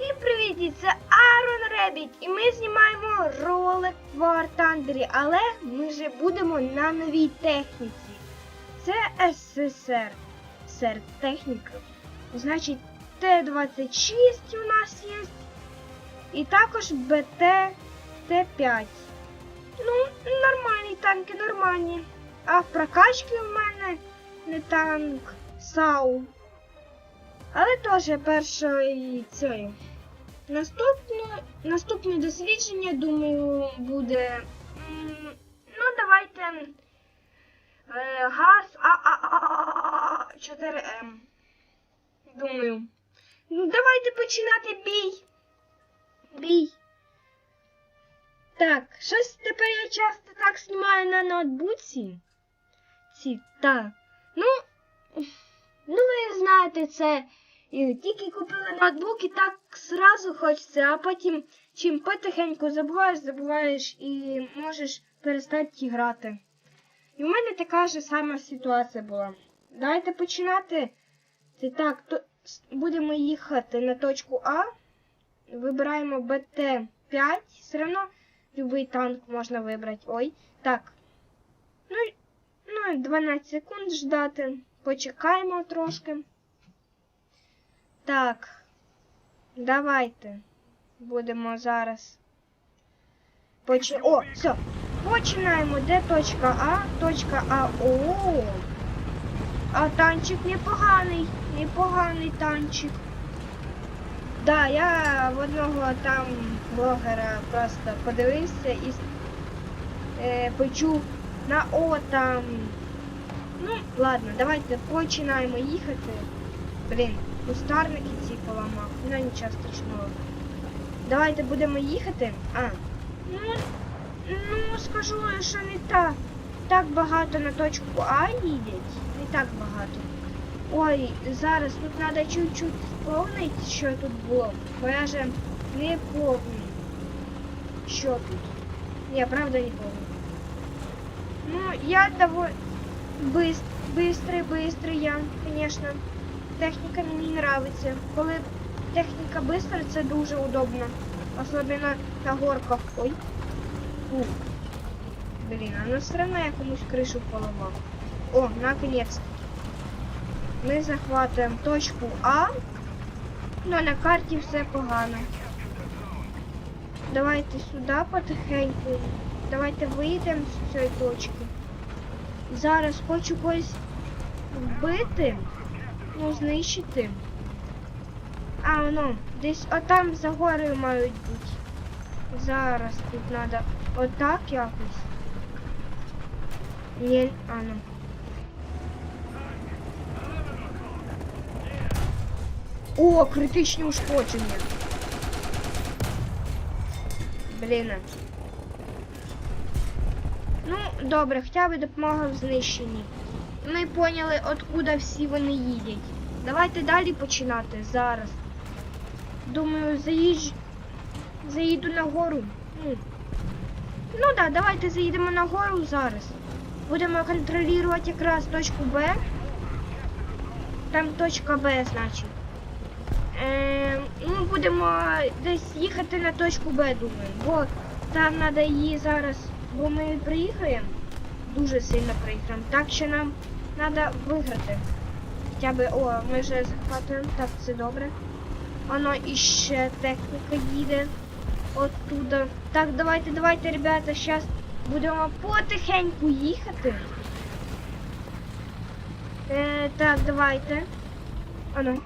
І привіт, це Арон Ребіт, і ми знімаємо ролик в War Thunder, але ми вже будемо на новій техніці. Це СССР. Сер техніка. Значить, Т-26 у нас є. І також БТ Т-5. Ну, нормальні танки, нормальні. А в прокачці в мене не танк САУ. Але теж першої цієї. Наступне, наступне дослідження, думаю, буде. Ну, давайте. Е, газ а 4 м Думаю. Ну, давайте починати бій. Бій. Так, щось тепер я часто так знімаю на ноутбуці. Ці, так. Ну, ну ви знаєте, це тільки купили ноутбук і так зразу хочеться, а потім чим потихеньку забуваєш, забуваєш і можеш перестати грати. І в мене така ж сама ситуація була. Давайте починати. Це так, то будемо їхати на точку А. Вибираємо БТ-5. Все одно будь-який танк можна вибрати. Ой. Так. Ну, ну, і 12 секунд ждати. Почекаємо трошки. Так. Давайте. Будемо зараз. Поч... О, все. Починаємо. Де точка А? Точка А. О. А танчик непоганий. Непоганий танчик. Да, я в одного там блогера просто подивився і е, почув на О там. Ну, ладно, давайте починаємо їхати. Блін, кустарники ці поламав. Ну нічого страшного. Давайте будемо їхати. А. Ну, ну скажу, що не так. Так багато на точку А їдять. Не так багато. Ой, зараз тут треба чуть-чуть сповнити, що тут було. Бо я же не помню. Що тут? Я правда не помню. Ну, я того быс- быстрый, быстрый я, конечно. Техніка мені нравиться. Коли техніка бистра, це дуже удобно. Особливо на горках. Ой. Ух. Блін, а ну все одно я комусь кришу поламав. О, наконец. Ми захватуємо точку А. Ну, на карті все погано. Давайте сюди потихеньку. Давайте вийдемо з цієї точки. Зараз хочу когось вбити. Ну, знищити. А, ну, десь отам за горою мають бути. Зараз тут треба отак якось. Ні, а ну. О, критичні ушкодження. Блін. Ну, добре, хоча б допомога в знищенні. Ми поняли, откуда всі вони їдять. Давайте далі починати зараз. Думаю, заїж... заїду на гору. Ну, ну да, давайте заїдемо на гору зараз. Будемо контролювати якраз точку Б. Там точка Б, значить. Е, ну, будемо десь їхати на точку Б, думаю. Бо там треба її зараз, бо ми приїхаємо. Дуже сильно приїхаємо. Так що нам треба виграти. Хоча б, о, ми вже захватуємо, так, це добре. Воно іще техніка їде оттуда. Так, давайте, давайте, ребята, зараз будемо потихеньку їхати. Е, так, давайте. Ану.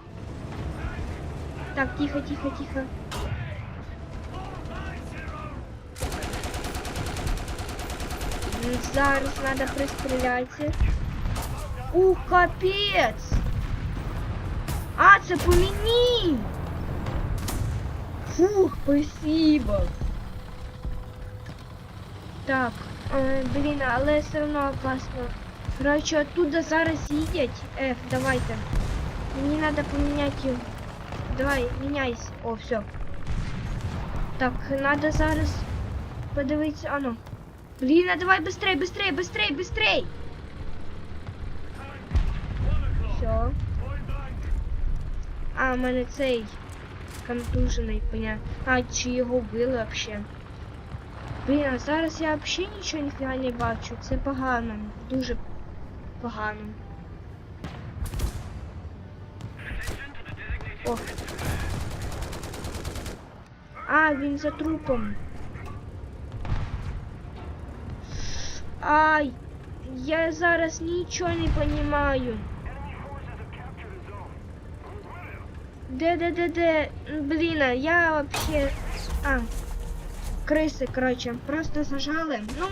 Так, тихо, тихо, тихо. Зараз треба пристрілятися. Ух, капець! А, це по мені! Фух, спасибо. Так, е, блін, але все одно опасно. Короче, оттуда зараз їдять. Еф, давайте. Мені треба поміняти його. Давай, міняйся. О, все. Так, надо зараз подивитися. Ану. Блін, а давай быстрей, быстрей, быстрей, быстрей. Все. А, в мене цей контужений, поня. А, чи його вбили вообще. Блін, а зараз я взагалі нічого ніфіга не бачу. Це погано. Дуже погано. О. А, він за трупом. Ай, я зараз нічого не розумію. Де, де, де, де? Блін, а я вообще... А, крысы, короче, просто зажали. Ну,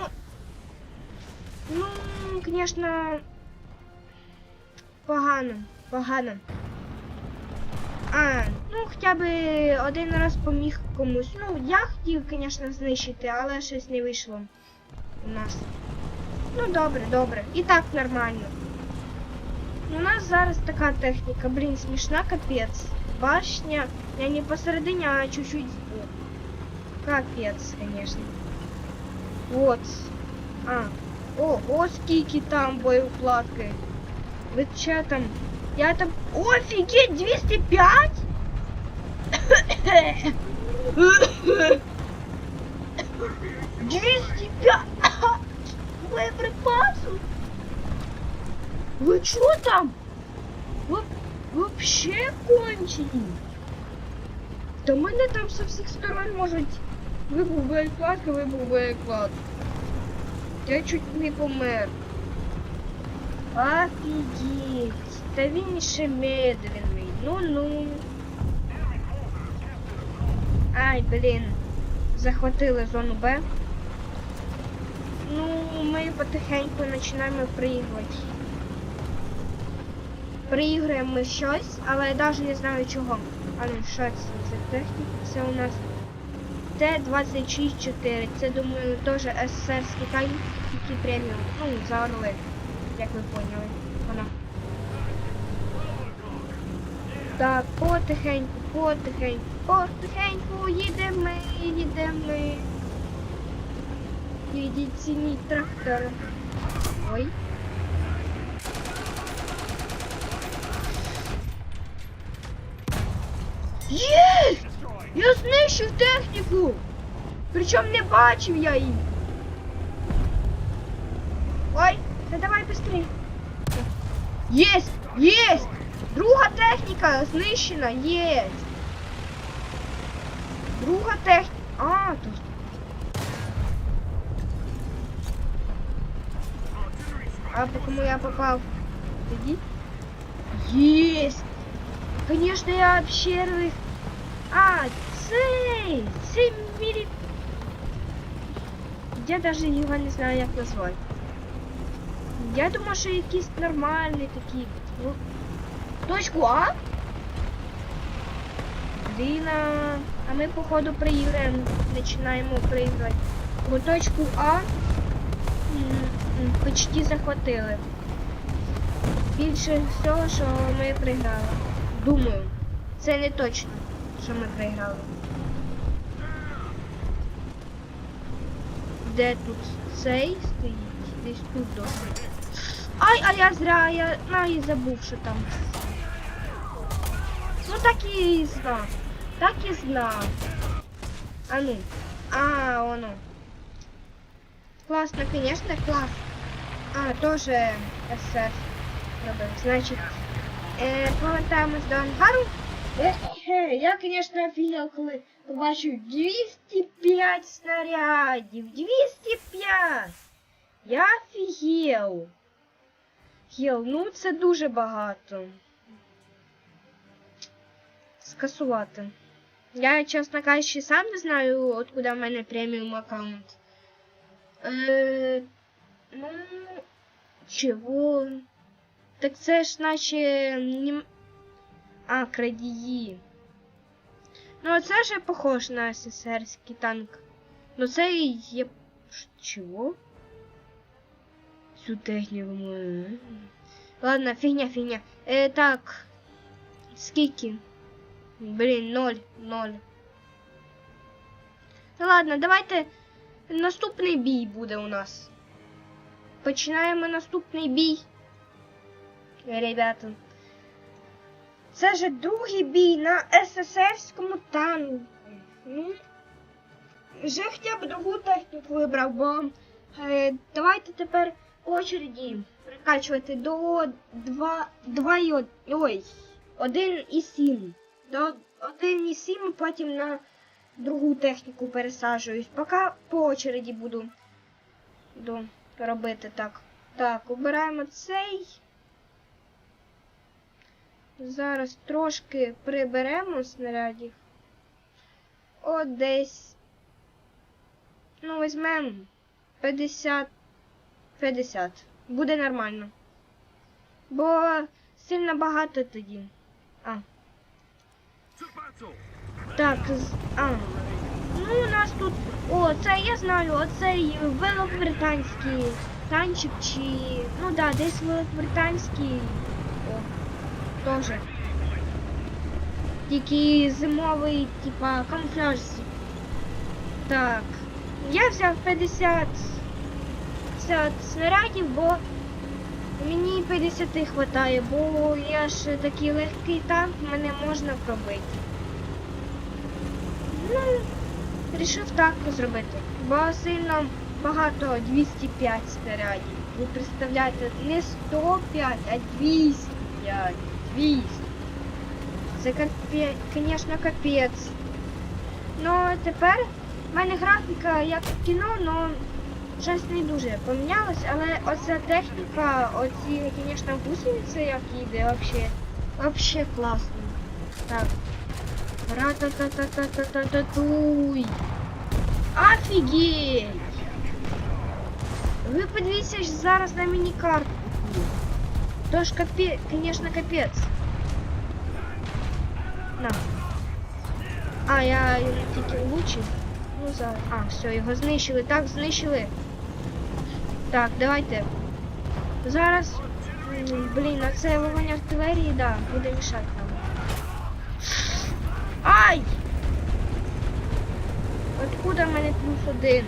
ну, конечно, погано, погано. А, ну хоча б один раз поміг комусь. Ну, я хотів, звісно, знищити, але щось не вийшло у нас. Ну, добре, добре. І так нормально. У нас зараз така техніка, блін, смішна капець. Башня, я не посередині, а чуть-чуть сбоку. Капец, конечно. Вот. А. О, о, скільки там боєукладки. Ви че там? Я там... Офігеть, 205? боеприпасов? Вы чё там? Вы вообще кончені? Та мене там со всіх сторон можуть вибув боєкладка, вибув боєкладка. Я чуть не помер. Офігеть. Та він ще медленний. Ну-ну. Ай, блін. Захватили зону Б. Ну, ми потихеньку починаємо приігрувати. Приіграємо ми щось, але я навіть не знаю чого. А ну, що це за техніка? Це у нас Т-26-4. Це, думаю, теж СССРський танк, який преміум. Ну, за орли, як ви поняли. Вона. Так, потихеньку, потихеньку, потихеньку, їдемо, їдемо. Їдіть ціні трактор. Ой. Єсть! Я знищив техніку! Причому не бачив я її. Ой, та давай быстрей. Єсть! Єсть! Друга техніка знищена, єсть! Друга техніка. А, тут. А по кому я попал? Иди. Есть! Конечно, я первый. А, цей! Цей. Я даже його не знаю, як назвати. Я думаю, що якийсь нормальний такий. Ну, точку А? Блін, а- ми походу приіграємо, починаємо приіграти. Бо точку А почти захватили. Більше всього, що ми приграли. Думаю, це не точно, що ми приграли. Де тут цей стоїть? Десь тут добре. Ай, а я зря, я на і забув, що там. Ну так і знав. Так і знав. А ну. А, воно. Классно, конечно, класс. А, тоже СС. Добре, значить. Е, повертаємось до ангару. Е, я, конечно, офігел, коли побачив 205 снарядів. 205! Я офігел. Хіл, ну це дуже багато. Скасувати. Я, чесно кажучи, сам не знаю, откуда в мене преміум аккаунт. Е, ну, чого? Так це ж наче... Не... А, крадії. Ну, це ж похож на СССРський танк. Ну це і є... Чого? Цю техніку ми... Ладно, фігня, фігня. Е, так. Скільки? Блін, ноль, ноль. Ну ладно, давайте наступний бій буде у нас. Починаємо наступний бій. Ребята. Це же другий бій на СССРському танку. Ну, вже хоча б другу техніку вибрав, бо е, давайте тепер очереді прикачувати до 2, 2 і ой, 1,7. До 1,7, потім на другу техніку пересаджуюсь. Поки по очереді буду, буду робити так. Так, обираємо цей. Зараз трошки приберемо снарядів. От десь. Ну, візьмемо 50. 50. Буде нормально. Бо сильно багато тоді. А. Так, з- а. Ну, у нас тут. О, це я знаю, оцей великобританський танчик чи. Ну да, десь великобританський. О, теж. Тільки зимовий, типа, камуфляж. Так. Я взяв 50, 50 снарядів, бо мені 50 хватає, бо я ж такий легкий танк, мене можна пробити. Ну, рішив так зробити. Бо сильно багато 205 снарядів. Ви представляєте, не 105, а 205. 200. Це капець, звісно, капець. Ну, тепер в мене графіка як в кіно, але щось не дуже помінялось, але оця техніка, оці, звісно, гусениці, як їде, вообще, вообще класно. Так. Ра-та-та-та-та-та-та-туй. Офігеть! Ви подивіться ж зараз на міні-карту. Тож капець, звісно, капець. На. А, я його тільки влучив. Ну зараз. А, все, його знищили. Так, знищили. Так, давайте. Зараз. м, Блін, а це вогонь артилерії, да, буде мішати нам. Ай! Откуда в мене плюс один?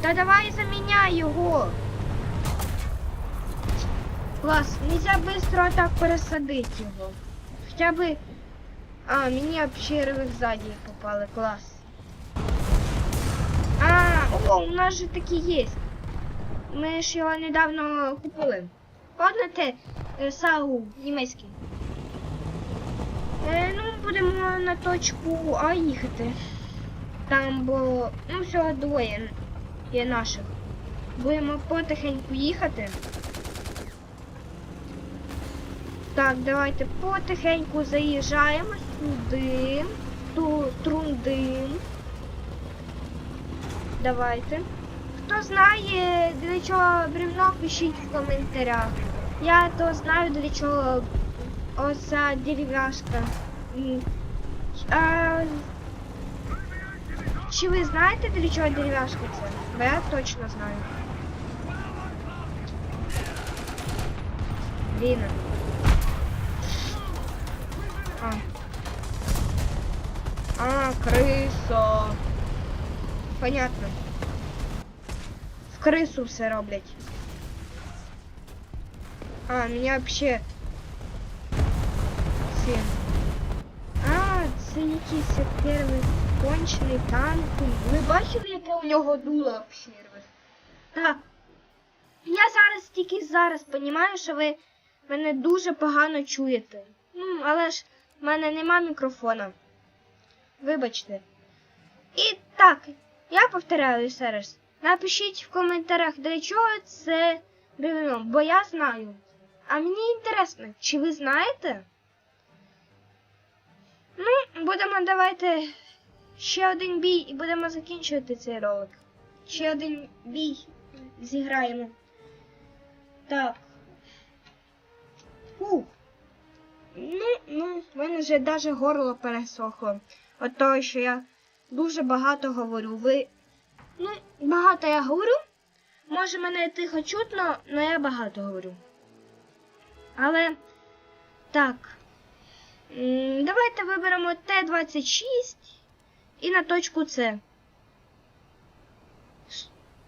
Та давай заміняй його. Клас, нельзя быстро так пересадити його. Хоча би... А, мені обширили ззаді попали, клас. А, о, у нас же такі є. Ми ж його недавно купили. Пам'ятаєте, е, САУ німецький. Е, ну, будемо на точку А їхати. Там бо ну всього двоє є наших. Будемо потихеньку їхати. Так, давайте потихеньку заїжджаємо сюди. Ту трундим. Давайте. Хто знає, для чого бревно, пишіть в коментарях. Я то знаю, для чого оця дерев'яшка. А, чи ви знаєте, для чого дерев'яшка це? Я точно знаю. Ліна. А. А, крисо. Понятно. В крису все роблять. А, меня вообще... 51 кончений танку. Ви бачили, яке у нього дуло обширве? Так. Я зараз тільки зараз понімаю, що ви мене дуже погано чуєте. Ну, але ж в мене нема мікрофона. Вибачте. І так, я повторяю ще раз. Напишіть в коментарях, для чого це дивно, бо я знаю. А мені інтересно, чи ви знаєте? Ну, будемо давайте ще один бій і будемо закінчувати цей ролик. Ще один бій зіграємо. Так. Фух. Ну, ну, в мене вже навіть горло пересохло. От того, що я дуже багато говорю. Ви. Ну, багато я говорю. Може мене тихо чутно, але я багато говорю. Але так. Давайте виберемо Т-26 і на точку С.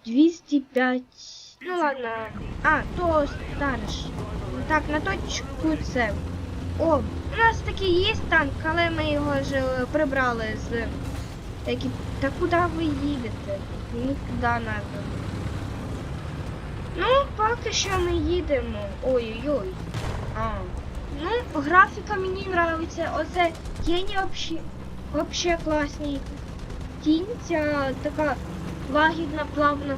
205. Ну ладно. А, то стариш. Так, на точку С. О, у нас таки є танк, але ми його вже прибрали з. Такі... Та куди ви їдете? Нікуди надо. Ну, поки що ми їдемо. Ой-ой-ой. А. Ну, графіка мені нравиться. Оце тіні вообще, вообще класні. Тінь ця така лагідна, плавна.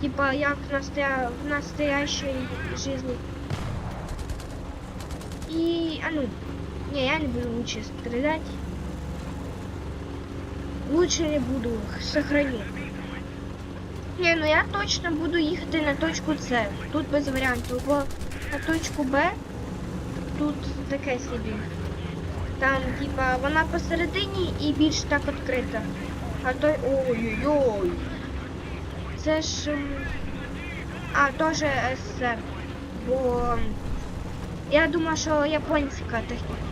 Типа як в, настоя... в настоящей жизни. И, а ну, не, я не буду лучше стрелять. Лучше не буду, сохраню. Не, ну я точно буду їхати на точку С. Тут без варіантів, бо на точку Б тут таке собі. Там, типа, вона посередині і більш так відкрита. А той. Ой-ой-ой. Це ж. А, теж СССР. Бо. Я думаю, що японська техніка.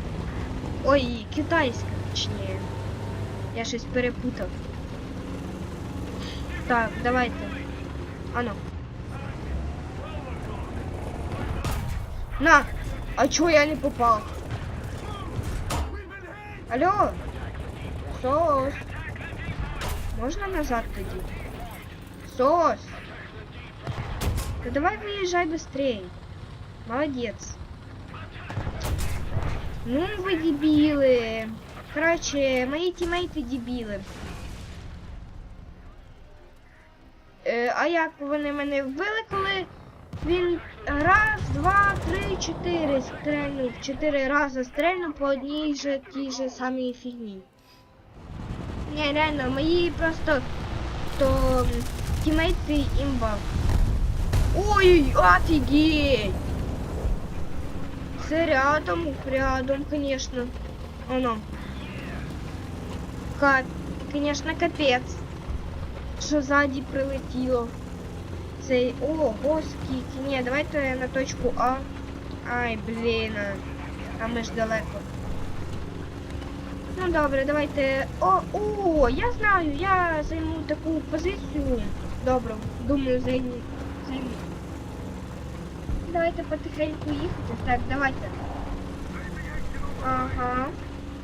Ой, китайська, точніше. Я щось перепутав. Так, давайте. Ано. На! А чого я не попав? Алло? Сос. Можна назад тоді? Сос. Да давай выезжай быстрее. Молодец. Ну вы дебилы. Короче, мои тімейти дебіли. Е, а як вони мене вбили, коли він раз, два, три, чотири стрельнув, чотири рази стрельнув по одній же тій же самій фігні. Ні, реально, мої просто то тімейти імба. Ой, офигеть! Це рядом, рядом, конечно. Оно. Кап... Конечно, капець. Що ззаді прилетіло. Цей. Ого, скільки. Ні, давайте на точку А. Ай, блін. А ми ж далеко. Ну добре, давайте. О, о, я знаю, я займу таку позицію. Добре, думаю, займу. займу. Давайте потихеньку їхати. Так, давайте. Ага.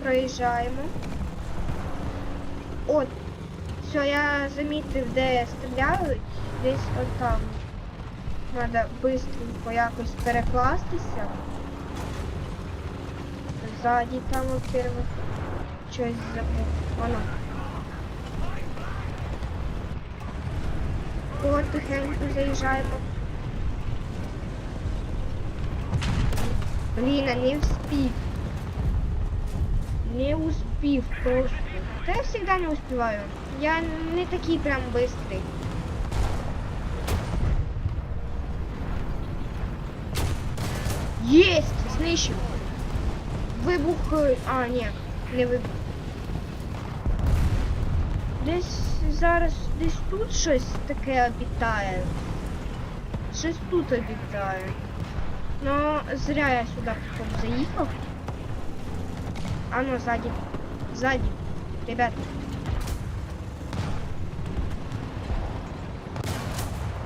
Проїжджаємо. От. Все, я замітив, де стріляють. Десь от там. Треба швидко якось перекластися. Ззаді там, во-первых. Щось забув. Воно. Потихеньку заїжджаємо. Блін, а не вспів. Не успів просто. Да я всегда не успеваю. Я не такий прям быстрый. Есть! Знищив. Вибух. е, А, ні, не вибух. Десь зараз десь тут щось таке обітає. Щось тут обітає. Ну, зря я сюди потім заїхав. А ну, сзади. Сзади. Ребят.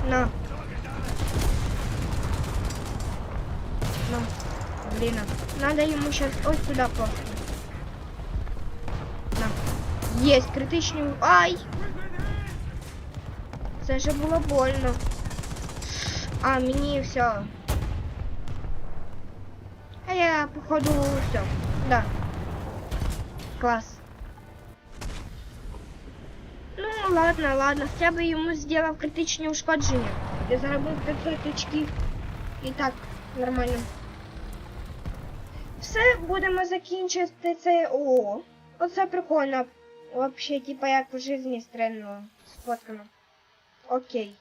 На. На. Блин. Надо ему сейчас ось туда просто. На. Есть критичний. у- Ай! Це же було больно. А, мені все. А я, походу, все. Да. Класс. Ладно, ладно. Хоча б йому зробив критичні ушкодження. Я заробив 500 очків. І так, нормально. Все, будемо закінчити це. О, оце прикольно. Вообще, типа як в житті стрельнуло. Сфоткано. Окей.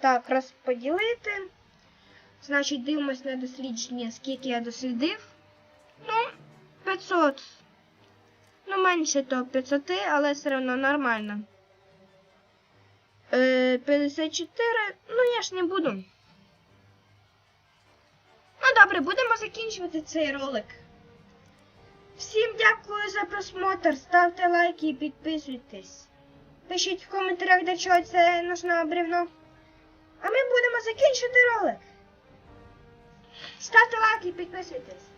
Так, розподілити. Значить, дивимось на дослідження, скільки я дослідив. Ну, 500. Ну, менше то 500, але все одно нормально. Е, 54. Ну, я ж не буду. Ну, добре, будемо закінчувати цей ролик. Всім дякую за просмотр. Ставте лайки і підписуйтесь. Пишіть в коментарях, для чого це нужно бревно. А ми будемо закінчити ролик. Ставте лайк і підписуйтесь.